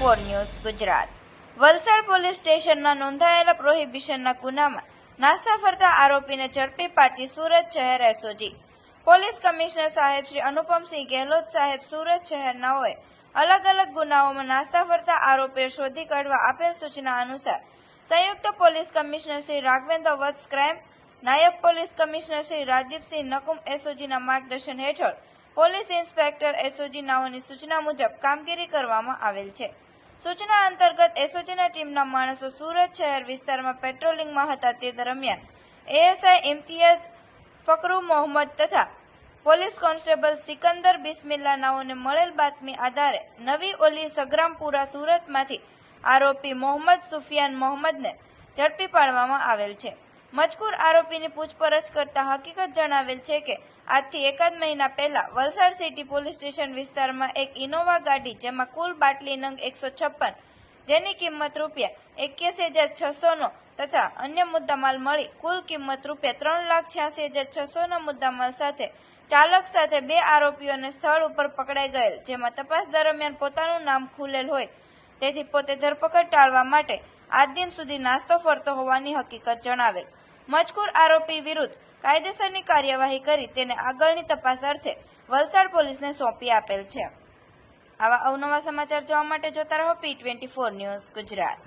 Four news Gujarat Valsad police સ્ટેશનના નોંધાયેલા પ્રોહિબિશનના ગુનામાં નાસ્તા ફરતા આરોપીને ઝડપી પાડતી સુરત શહેર એસઓજી. પોલીસ કમિશનર સાહેબ શ્રી અનુપમસિંહ ગેહલોત સાહેબ સુરત શહેરનાઓએ અલગ અલગ ગુનાઓમાં નાસ્તા ફરતા આરોપીઓ શોધી કાઢવા આપેલ સૂચના અનુસાર સંયુક્ત police commissioner Shri Raghavendra Vats crime, નાયબ પોલીસ કમિશનર શ્રી રાજદીપસિંહ નકુમ એસઓજીના માર્ગદર્શન હેઠળ પોલીસ ઇન્સ્પેક્ટર એસઓજી નાઓની સૂચના મુજબ કામગીરી કરવામાં આવેલ છે. સૂચના અંતર્ગત એસઓજીના ટીમના માણસો સુરત શહેર વિસ્તારમાં પેટ્રોલિંગમાં હતા તે દરમિયાન એએસઆઈ ઇમ્તિયાઝ ફકરુ મોહમ્મદ તથા પોલીસ કોન્સ્ટેબલ સિકંદર બિસ્મિલ્લા નાઓને મળેલ બાતમી આધારે નવી ઓલી સગ્રામપુરા સુરતમાંથી આરોપી મોહમ્મદ સુફિયાન મોહમ્મદને ઝડપી પાડવામાં આવેલ છે. મજકૂર આરોપીની પૂછપરછ કરતા હકીકત જણાવેલ છે કે, આજથી એકાદ મહિના પહેલા વલસાડ સિટી પોલીસ સ્ટેશન વિસ્તારમાં એક ઇનોવા ગાડી, જેમાં કુલ બાટલી નંગ એકસો છપ્પન, જેની કિંમત રૂપિયા એક્યાસી હજાર છસોનો તથા અન્ય મુદ્દામાલ મળી કુલ કિંમત રૂપિયા ત્રણ લાખ છ્યાસી હજાર છસોના મુદ્દામાલ સાથે ચાલક સાથે બે આરોપીઓને સ્થળ ઉપર પકડાઈ ગયેલ, જેમાં તપાસ દરમિયાન પોતાનું નામ ખુલેલ હોય તેથી પોતે ધરપકડ ટાળવા માટે આજ દિન સુધી નાસ્તો ફરતો હોવાની હકીકત જણાવેલ. મજકૂર આરોપી વિરુદ્ધ કાયદેસરની કાર્યવાહી કરી તેને આગળની તપાસ અર્થે વલસાડ પોલીસને સોંપી આપેલ છે. આવા અવનવા સમાચાર જોવા માટે જોતા રહો P twenty four news Gujarat.